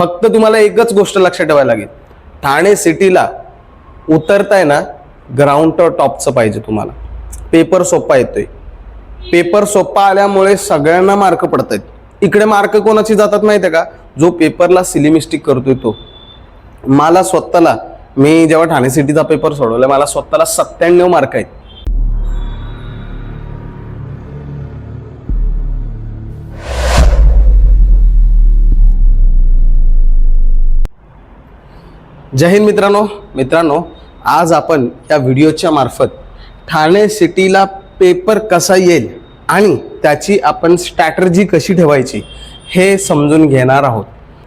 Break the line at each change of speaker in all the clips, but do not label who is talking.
फक्त तुम्हाला एकच गोष्ट लक्षात ठेवायला लागेल. ठाणे सिटीला उतरताय ना ग्राउंड टॉपचं पाहिजे तुम्हाला. पेपर सोपा येतोय. पेपर सोपा आल्यामुळे सगळ्यांना मार्क पडत आहेत इकडे मार्क कोणाची जातात माहिती आहे का? जो पेपरला सिलिमिस्टिक करतोय तो. मला स्वतःला मी जेव्हा ठाणे सिटीचा पेपर सोडवला मला स्वतःला सत्त्याण्णव मार्क आहेत. जय हिंद मित्रांनो. मित्रांनो आज आपण या व्हिडिओच्या मार्फत ठाणे सिटीला पेपर कसा येईल आणि त्याची आपण स्ट्रॅटर्जी कशी ठेवायची हे समजून घेणार आहोत.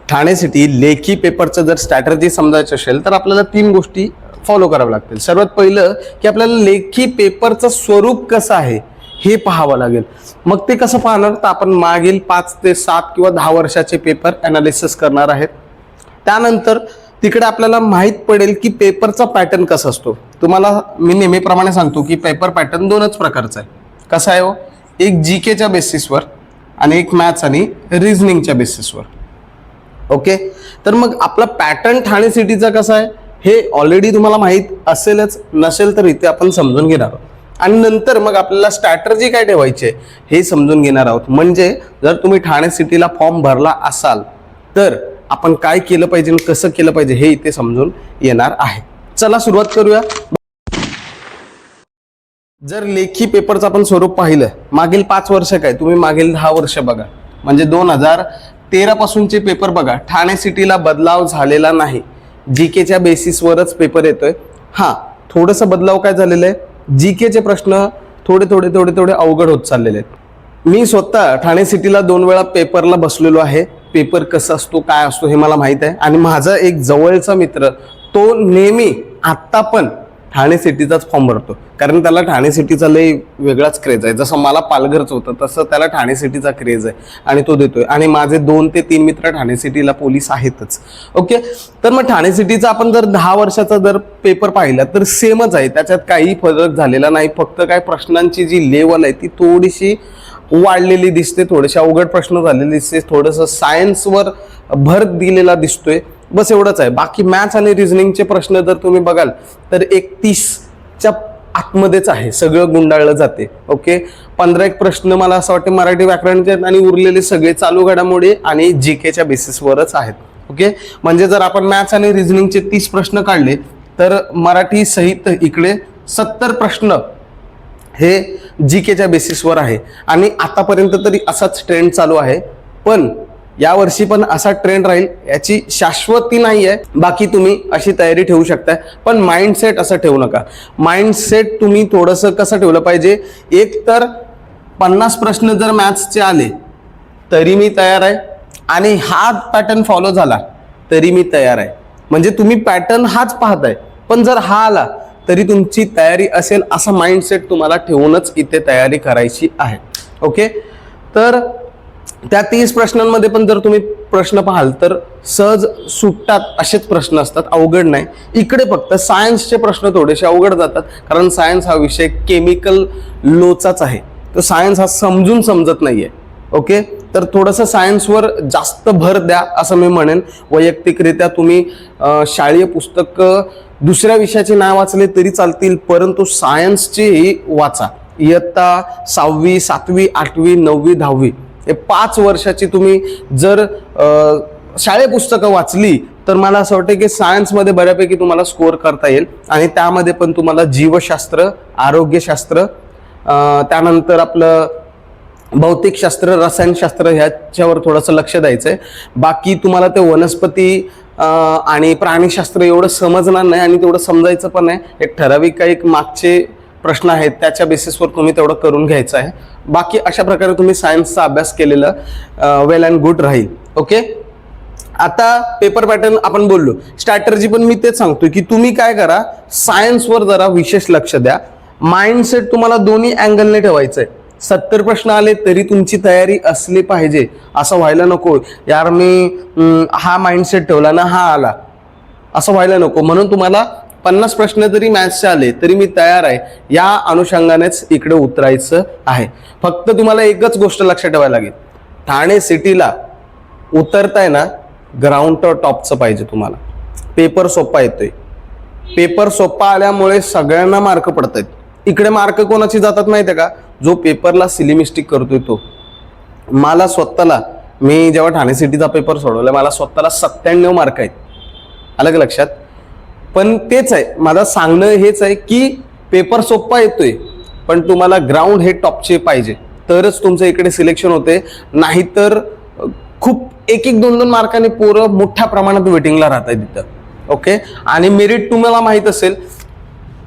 ठाणे सिटी लेखी पेपरचं जर स्ट्रॅटर्जी समजायचं असेल तर आपल्याला तीन गोष्टी फॉलो कराव्या लागतील. सर्वात पहिलं की आपल्याला लेखी पेपरचं स्वरूप कसं आहे हे पाहावं लागेल. मग ते कसं पाहणार? तर आपण मागील पाच ते सात किंवा दहा वर्षाचे पेपर अनालिसिस करणार आहेत. त्यानंतर तिकडे आपल्याला माहीत पडेल की पेपरचा पॅटर्न कसा असतो. तुम्हाला मी नेहमीप्रमाणे सांगतो की पेपर पॅटर्न दोनच प्रकारचा आहे. कसा आहे हो? एक जी केच्या बेसिसवर आणि एक मॅथ्स आणि रिझनिंगच्या बेसिसवर ओके तर मग आपला पॅटर्न ठाणे सिटीचा कसा आहे? हे ऑलरेडी तुम्हाला माहीत असेलच नसेल तर इथे आपण समजून घेणार आहोत. आणि नंतर मग आपल्याला स्ट्रॅटर्जी काय ठेवायची आहे हे समजून घेणार आहोत. म्हणजे जर तुम्ही ठाणे सिटीला फॉर्म भरला असाल तर आपण काय केलं पाहिजे आणि कसं केलं पाहिजे हे इथे समजून येणार आहे. चला सुरुवात करूया. जर लेखी पेपरचं आपण स्वरूप पाहिलं मागील पाच वर्ष काय? तुम्ही मागील दहा वर्ष बघा. म्हणजे दोन हजार तेरा पासूनचे पेपर बघा. ठाणे सिटीला बदलाव झालेला नाही. जी केच्या बेसिसवरच पेपर येतोय. हा थोडंसं बदलाव काय झालेलं आहे? जी केचे प्रश्न थोडे थोडे थोडे थोडे अवघड होत चाललेले आहेत. मी स्वतः ठाणे सिटीला दोन वेळा पेपरला बसलेलो आहे. पेपर कसा असतो काय असतो हे मला माहीत आहे. आणि माझा एक जवळचा मित्र तो नेहमी आत्ता पण ठाणे सिटीचाच फॉर्म भरतो. कारण त्याला ठाणे सिटीचा लय वेगळाच क्रेज आहे. जसं मला पालघरचं होतं तसं त्याला ठाणे सिटीचा क्रेज आहे. आणि तो देतोय. आणि माझे दोन ते तीन मित्र ठाणे सिटीला पोलीस आहेतच. ओके तर मग ठाणे सिटीचा आपण जर दहा वर्षाचा जर पेपर पाहिला तर सेमच आहे. त्याच्यात काही फरक झालेला नाही. फक्त काय प्रश्नांची जी लेवल आहे ती थोडीशी वाढलेली दिसते थोडेसे अवघड प्रश्न झालेले दिसते थोडंसं सायन्सवर भर दिलेला दिसतोय. बस एवढंच आहे. बाकी मॅथ्स आणि रिझनिंगचे प्रश्न जर तुम्ही बघाल तर एकतीसच्या आतमध्येच आहे. सगळं गुंडाळलं जाते. ओके पंधरा एक प्रश्न मला असं वाटते मराठी व्याकरणचे आहेत आणि उरलेले सगळे चालू घडामोडी आणि जी केच्या बेसिसवरच आहेत. ओके म्हणजे जर आपण मॅथ्स आणि रिझनिंगचे तीस प्रश्न काढले तर मराठी सहित इकडे सत्तर प्रश्न हे जी केच्या बेसिसवर आहे. आणि आतापर्यंत तरी असाच ट्रेंड चालू आहे. पण यावर्षी पण असा ट्रेंड राहील याची शाश्वती नाही आहे बाकी तुम्ही अशी तयारी ठेवू शकताय. पण माइंडसेट असं ठेवू नका. माइंडसेट तुम्ही थोडंसं कसं ठेवलं पाहिजे? एक तर पन्नास प्रश्न जर मॅथ्सचे आले तरी मी तयार आहे. आणि हा पॅटर्न फॉलो झाला तरी मी तयार आहे. म्हणजे तुम्ही पॅटर्न हाच पाहताय. पण जर हा आला तरी तुमची तयारी असेल असा माइंडसेट तुम्हाला ठेवूनच इथे तयारी करायची आहे. ओके तर त्या तीस प्रश्नांमध्ये पण जर तुम्ही प्रश्न पाहाल तर सहज सुटतात असेच प्रश्न असतात अवघड नाही. इकडे फक्त सायन्सचे प्रश्न थोडेसे अवघड जातात कारण सायन्स हा विषय केमिकल लोचाच आहे. तर सायन्स हा समजून समजत नाही आहे ओके तर थोडंसं सायन्सवर जास्त भर द्या असं मी म्हणेन. वैयक्तिकरित्या तुम्ही शालेय पुस्तकं दुसऱ्या विषयाचे नाही वाचले तरी चालतील परंतु सायन्सचेही वाचा. इयत्ता सहावी सातवी आठवी नववी दहावी हे पाच वर्षाची तुम्ही जर शाळे पुस्तकं वाचली तर मला असं वाटतं की सायन्समध्ये बऱ्यापैकी तुम्हाला स्कोअर करता येईल. आणि त्यामध्ये पण तुम्हाला जीवशास्त्र आरोग्यशास्त्र त्यानंतर आपलं भौतिकशास्त्र रसायनशास्त्र ह्याच्यावर थोडंसं लक्ष द्यायचं आहे बाकी तुम्हाला ते वनस्पती आणि प्राणीशास्त्र एवढं समजणार नाही आणि तेवढं समजायचं पण नाही. एक ठराविक काही एक मागचे प्रश्न आहेत त्याच्या बेसिसवर तुम्ही तेवढं करून घ्यायचं आहे. बाकी अशा प्रकारे तुम्ही सायन्सचा अभ्यास केलेलं वेल अँड गुड राहील. ओके आता पेपर पॅटर्न आपण बोललो. स्ट्रॅटर्जी पण मी तेच सांगतो की तुम्ही काय करा सायन्सवर जरा विशेष लक्ष द्या. माइंडसेट तुम्हाला दोन्ही अँगलने ठेवायचं आहे सत्तर प्रश्न आले तरी तुमची तयारी असली पाहिजे. असं व्हायला नको. यार मी हा माइंडसेट ठेवला ना हा आला. असं व्हायला नको. म्हणून तुम्हाला पन्नास प्रश्न जरी मॅथ्सचे आले तरी मी तयार आहे. या अनुषंगानेच इकडे उतरायचं आहे. फक्त तुम्हाला एकच गोष्ट लक्षात ठेवायला लागेल. ठाणे सिटीला उतरताय ना ग्राउंड टॉपचं पाहिजे तुम्हाला. पेपर सोपा येतोय. पेपर सोपा आल्यामुळे सगळ्यांना मार्क पडत आहेत इकडे मार्क कोणाची जातात माहिती आहे का? जो पेपरला सिलिमिस्टिक करतोय तो. मला स्वतःला मी जेव्हा ठाणे सिटीचा पेपर सोडवला मला स्वतःला सत्त्याण्णव मार्क आहेत. अलग लक्षात? पण तेच आहे माझं सांगणं हेच आहे की पेपर सोपा येतोय पण तुम्हाला ग्राउंड हे टॉपचे पाहिजे. तरच तुमचं इकडे सिलेक्शन होते नाहीतर खूप एक एक दोन दोन मार्काने पोरं मोठ्या प्रमाणात वेटिंगला राहत आहे तिथं. ओके आणि मेरिट तुम्हाला माहीत असेल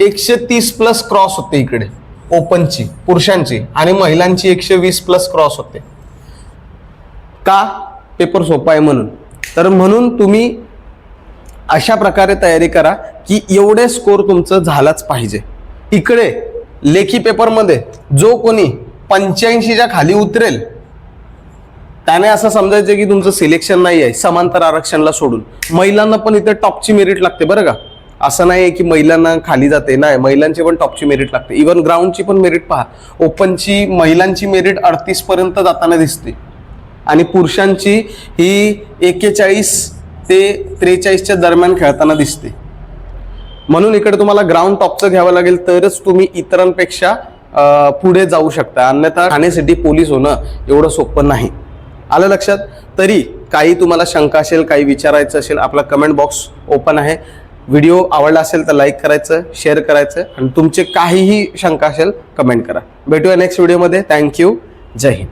एकशे तीस प्लस क्रॉस होते इकडे. ओपनची पुरुषांची आणि महिलांची एकशे वीस प्लस क्रॉस होते. का? पेपर सोपा आहे म्हणून. तर म्हणून तुम्ही अशा प्रकारे तयारी करा की एवढे स्कोर तुमचं झालाच पाहिजे. इकडे लेखी पेपरमध्ये जो कोणी पंच्याऐंशीच्या खाली उतरेल त्याने असं समजायचं की तुमचं सिलेक्शन नाही आहे समांतर आरक्षणला सोडून. महिलांना पण इथे टॉपची मेरिट लागते बरं का? असं नाही आहे की महिलांना खाली जाते नाही महिलांची पण टॉपची मेरिट लागते. इव्हन ग्राउंडची पण मेरिट पहा. ओपनची महिलांची मेरिट अडतीस पर्यंत जाताना दिसते. आणि पुरुषांची ही एक्केचाळीस ते त्रेचाळीसच्या दरम्यान खेळताना दिसते. म्हणून इकडे तुम्हाला ग्राउंड टॉपचं घ्यावं लागेल तरच तुम्ही इतरांपेक्षा पुढे जाऊ शकता. अन्यथा ठाणे पोलीस होणं एवढं सोपं नाही. आलं लक्षात? तरी काही तुम्हाला शंका असेल काही विचारायचं असेल आपला कमेंट बॉक्स ओपन आहे. व्हिडिओ आवडला असेल तर लाईक करायचं शेअर करायचं आणि तुमचे काहीही शंका असेल कमेंट करा. भेटूया नेक्स्ट व्हिडिओमध्ये थँक्यू जय हिंद.